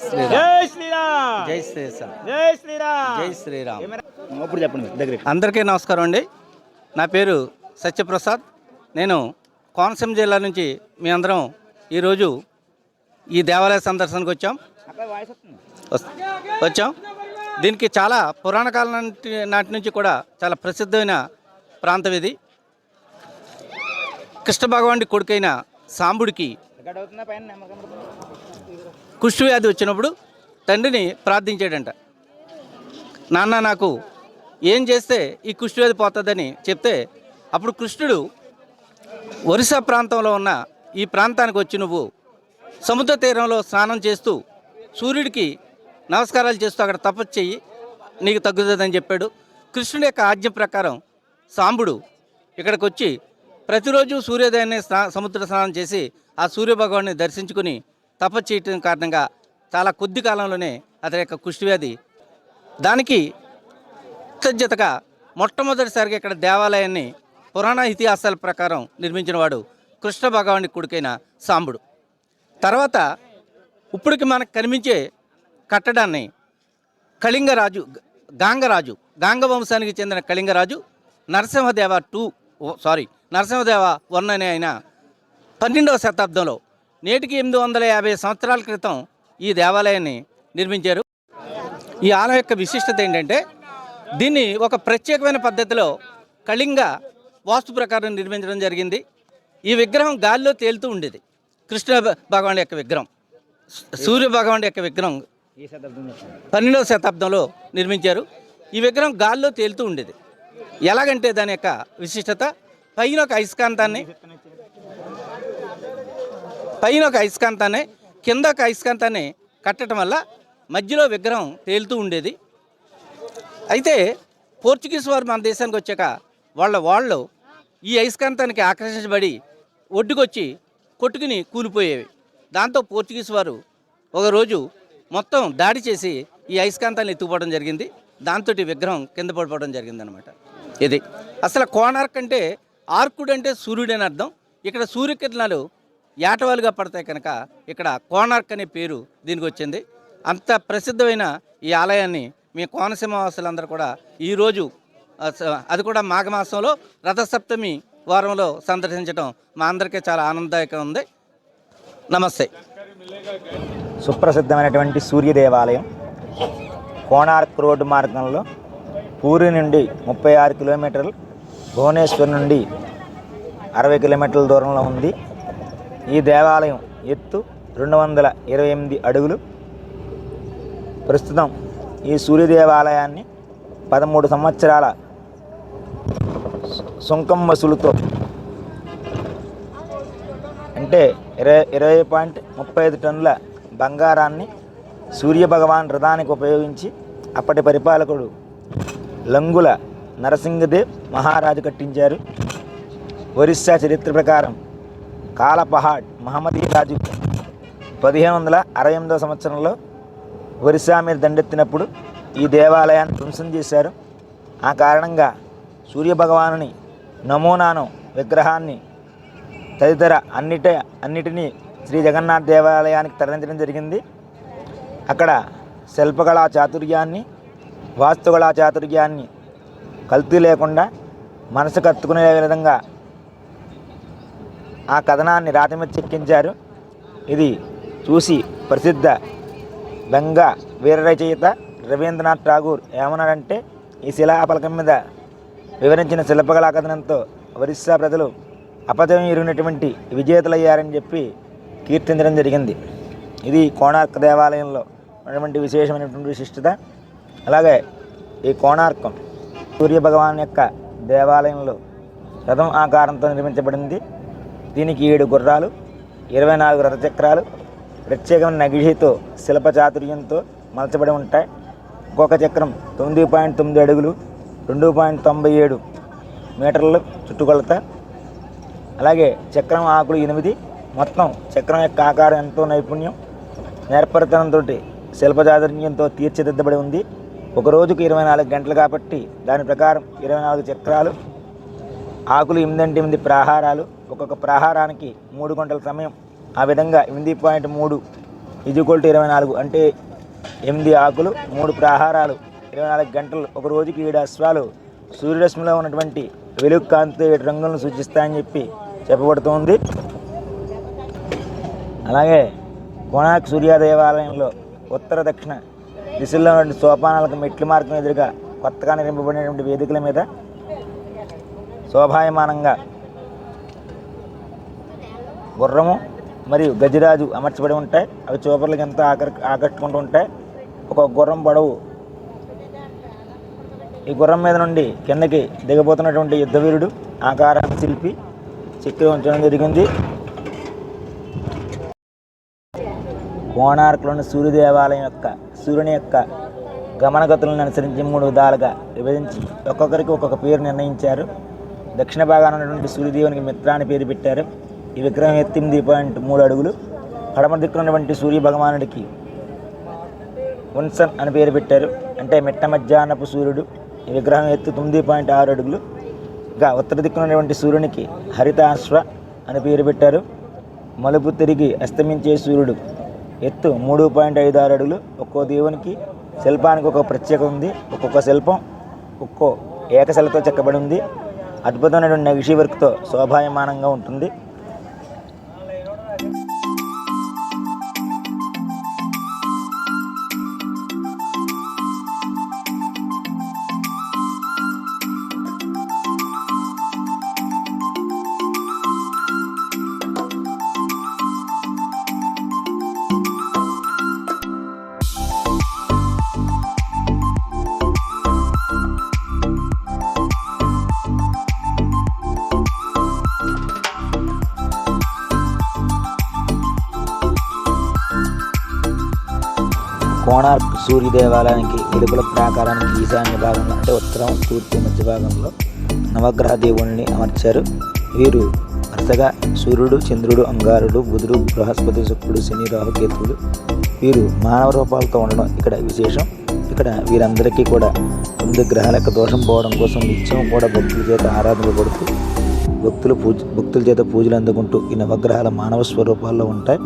జై శ్రీరామ్. జై శ్రీరామ్. జై శ్రీరామ్. జై శ్రీరామ్. ఇప్పుడు చెప్పండి మీరు దగ్గరికి. అందరికీ నమస్కారం అండి. నా పేరు సత్యప్రసాద్. నేను కోనసీమ జిల్లా నుంచి మీ అందరం ఈరోజు ఈ దేవాలయ సందర్శనకు వచ్చాం. వచ్చాం. దీనికి చాలా పురాణ కాలం నాటి నాటి నుంచి కూడా చాలా ప్రసిద్ధమైన ప్రాంతం ఇది. కృష్ణ భగవానుడి కొడుకైన సాంబుడికి రికార్డ్ వ్యాధి వచ్చినప్పుడు తండ్రిని ప్రార్థించాడంట. నాన్న నాకు ఏం చేస్తే ఈ కుష్టు వ్యాధి పోతుందని చెప్తే అప్పుడు కృష్ణుడు ఒరిస్సా ప్రాంతంలో ఉన్న ఈ ప్రాంతానికి వచ్చి నువ్వు సముద్ర తీరంలో స్నానం చేస్తూ సూర్యుడికి నమస్కారాలు చేస్తూ అక్కడ తపస్సు చెయ్యి నీకు తగ్గుతుందని చెప్పాడు. కృష్ణుడి యొక్క ఆజ్ఞ ప్రకారం సాంబుడు ఇక్కడికి వచ్చి ప్రతిరోజు సూర్యోదయాన్ని స్నా సముద్ర స్నానం చేసి ఆ సూర్యభగవాన్ని దర్శించుకుని తపస్సు చేయటం కారణంగా చాలా కొద్ది కాలంలోనే అతని యొక్క కుష్టివ్యాధి దానికి కృతజ్ఞతగా మొట్టమొదటిసారిగా ఇక్కడ దేవాలయాన్ని పురాణ ఇతిహాసాల ప్రకారం నిర్మించిన వాడు కృష్ణ భగవాని కొడుకైన సాంబుడు. తర్వాత ఇప్పటికి మనకు కనిపించే కట్టడాన్ని కళింగరాజు గాంగరాజు గాంగ వంశానికి చెందిన Kalingaraju Narasimhadeva two sorry Narasimhadeva one అనే ఆయన పన్నెండవ శతాబ్దంలో నేటికి ఎనిమిది వందల యాభై సంవత్సరాల క్రితం ఈ దేవాలయాన్ని నిర్మించారు. ఈ ఆలయం యొక్క విశిష్టత ఏంటంటే దీన్ని ఒక ప్రత్యేకమైన పద్ధతిలో కళింగ వాస్తు ప్రకారం నిర్మించడం జరిగింది. ఈ విగ్రహం గాలిలో తేలుతూ ఉండేది. కృష్ణ భగవాన్ యొక్క విగ్రహం సూర్య భగవాన్ యొక్క విగ్రహం. పన్నెండవ శతాబ్దంలో నిర్మించారు. ఈ విగ్రహం గాల్లో తేలుతూ ఉండేది. ఎలాగంటే దాని యొక్క విశిష్టత పైన ఒక అయస్కాంతాన్ని. పైన ఒక అయస్కాంతాన్ని కింద ఒక అయస్కాంతాన్ని కట్టడం వల్ల మధ్యలో విగ్రహం తేలుతూ ఉండేది. అయితే పోర్చుగీస్ వారు మన దేశానికి వచ్చాక వాళ్ళ వాళ్ళు ఈ అయస్కాంతానికి ఆకర్షించబడి ఒడ్డుకొచ్చి కొట్టుకుని కూలిపోయేవి. దాంతో పోర్చుగీస్ వారు ఒకరోజు మొత్తం దాడి చేసి ఈ అయస్కాంతాన్ని ఎత్తుకుపోవడం జరిగింది. దాంతో విగ్రహం కింద పడిపోవడం జరిగిందనమాట ఇది అసలు కోనార్క్ అంటే ఆర్కుడు అంటే సూర్యుడు అని అర్థం. ఇక్కడ సూర్యకిరణాలు ఏటవాలుగా పడతాయి కనుక ఇక్కడ కోణార్క్ అనే పేరు దీనికి వచ్చింది. అంత ప్రసిద్ధమైన ఈ ఆలయాన్ని మీ కోనసీమ వాసులందరూ కూడా ఈరోజు అది కూడా మాఘమాసంలో రథసప్తమి వారంలో సందర్శించడం మా అందరికీ చాలా ఆనందదాయకంగా ఉంది. నమస్తే. సుప్రసిద్ధమైనటువంటి సూర్య దేవాలయం కోణార్క్ రోడ్డు మార్గంలో పూరి నుండి ముప్పై ఆరు కిలోమీటర్లు భువనేశ్వర్ నుండి అరవై కిలోమీటర్ల దూరంలో ఉంది. ఈ దేవాలయం ఎత్తు రెండు వందల ఇరవై ఎనిమిది అడుగులు. ప్రస్తుతం ఈ సూర్యదేవాలయాన్ని పదమూడు సంవత్సరాల సుంకం వసూలుతో అంటే ఇరవై ఇరవై పాయింట్ ముప్పై ఐదు టన్నుల బంగారాన్ని సూర్య భగవాన్ రథానికి ఉపయోగించి అప్పటి పరిపాలకుడు లంగుల నరసింహదేవ్ మహారాజు కట్టించారు. ఒరిస్సా చరిత్ర ప్రకారం కాలపహాడ్ మహమ్మదీ రాజు పదిహేను వందల అరవై ఎనిమిదవ సంవత్సరంలో ఒరిస్సా మీద దండెత్తినప్పుడు ఈ దేవాలయాన్ని ధ్వంసం చేశారు. ఆ కారణంగా సూర్యభగవానుని నమూనాను విగ్రహాన్ని తదితర అన్నిట అన్నిటినీ శ్రీ జగన్నాథ్ దేవాలయానికి తరలించడం జరిగింది. అక్కడ శిల్పకళా చాతుర్యాన్ని వాస్తుకళా చాతుర్యాన్ని కల్తీ లేకుండా మనసు కత్తుకునే విధంగా ఆ కథనాన్ని రాతి మీద చెక్కించారు. ఇది చూసి ప్రసిద్ధ బెంగ వీర రచయిత రవీంద్రనాథ్ ఠాగూర్ ఏమన్నాడంటే ఈ శిలాపలకం మీద వివరించిన శిల్పకళా కథనంతో ఒరిస్సా ప్రజలు అపజయం ఎరిగినటువంటి విజేతలయ్యారని చెప్పి కీర్తించడం జరిగింది. ఇది కోణార్క దేవాలయంలో ఉన్నటువంటి విశేషమైనటువంటి విశిష్టత. అలాగే ఈ కోణార్కం సూర్య భగవాన్ యొక్క దేవాలయంలో రథం ఆకారంతో నిర్మించబడింది. దీనికి ఏడు గుర్రాలు ఇరవై నాలుగు రథచక్రాలు ప్రత్యేకమైన నగిడితో శిల్పచాతుర్యంతో మలచబడి ఉంటాయి. ఒక్కొక్క చక్రం తొమ్మిది పాయింట్ తొమ్మిది అడుగులు రెండు పాయింట్ తొంభై ఏడు మీటర్లు చుట్టుకొలత. అలాగే చక్రం ఆకులు ఎనిమిది. మొత్తం చక్రం యొక్క ఆకారం ఎంతో నైపుణ్యం. నేర్పరితనంతో శిల్పచాతుర్యంతో తీర్చిదిద్దబడి ఉంది. ఒక రోజుకు ఇరవై నాలుగు గంటలు కాబట్టి దాని ప్రకారం ఇరవై నాలుగు చక్రాలు ఆకులు ఎనిమిది ఎనిమిది ప్రాహారాలు ఒక్కొక్క ప్రాహారానికి మూడు గంటల సమయం. ఆ విధంగా ఎనిమిది పాయింట్ మూడు ఈజ్వల్ టు ఇరవై నాలుగు అంటే ఎనిమిది ఆకులు మూడు ప్రాహారాలు ఇరవై నాలుగు గంటలు ఒక రోజుకి ఏడు అశ్వాలు. సూర్యరశ్మిలో ఉన్నటువంటి వెలుగు కాంతి ఏడు రంగులను సూచిస్తాయని చెప్పి చెప్పబడుతోంది. అలాగే కోణార్క్ సూర్య దేవాలయంలో ఉత్తర దక్షిణ విసుల్లో సోపానాలకు మెట్ల మార్గం ఎదురుగా కొత్తగా నిర్మింపబడినటువంటి వేదికల మీద శోభాయమానంగా గుర్రము మరియు గజరాజు అమర్చబడి ఉంటాయి. అవి చూపర్లకు ఎంతో ఆకర్ ఆకట్టుకుంటూ ఉంటాయి. ఒక గుర్రం పొడవు ఈ గుర్రం మీద నుండి కిందకి దిగబోతున్నటువంటి యుద్ధవీరుడు ఆకారాన్ని శిల్పి చెక్కి ఉంచడం జరిగింది. కోణార్కులోని సూర్యదేవాలయం యొక్క సూర్యుని యొక్క గమనగతులను అనుసరించి మూడు విధాలుగా విభజించి ఒక్కొక్కరికి ఒక్కొక్క పేరు నిర్ణయించారు. దక్షిణ భాగాన ఉన్నటువంటి సూర్యదేవునికి మిత్ర అని పేరు పెట్టారు. ఈ విగ్రహం ఎత్తింది పాయింట్ మూడు అడుగులు. పడమ దిక్కున్నటువంటి సూర్య భగవానుడికి ఉన్సన్ అని పేరు పెట్టారు. అంటే మిట్ట మధ్యాహ్నపు సూర్యుడు. ఈ విగ్రహం ఎత్తు తొమ్మిది పాయింట్ ఆరు అడుగులు. ఇంకా ఉత్తర దిక్కున్నటువంటి సూర్యునికి హరితాశ్వ అని పేరు పెట్టారు. మలుపు తిరిగి అస్తమించే సూర్యుడు ఎత్తు మూడు పాయింట్ ఐదు ఆరు అడుగులు. ఒక్కో దేవునికి శిల్పానికి ఒక ప్రత్యేకత ఉంది ఒక్కొక్క శిల్పం ఒక్కో ఏకశిలతో చెక్కబడి ఉంది. అద్భుతమైనటువంటి నగిషి వర్క్తో శోభాయమానంగా ఉంటుంది. కోణార్క్ సూర్య దేవాలయానికి వెలుపల ప్రాకారానికి ఈశాన్య భాగంలో అంటే ఉత్తరం తూర్పు మధ్య భాగంలో నవగ్రహ దేవుణ్ణి అమర్చారు. వీరు వరుసగా సూర్యుడు చంద్రుడు అంగారుడు బుధుడు బృహస్పతి శుక్రుడు శని రాహుకేతువులు వీరు మానవ రూపాలతో ఉండడం ఇక్కడ విశేషం. ఇక్కడ వీరందరికీ కూడా తొమ్మిది గ్రహాల యొక్క దోషం పోవడం కోసం నిత్యం కూడా భక్తుల చేత ఆరాధించబడుతూ భక్తులు పూజ భక్తుల చేత పూజలు అందుకుంటూ ఈ నవగ్రహాల మానవ స్వరూపాల్లో ఉంటాయి.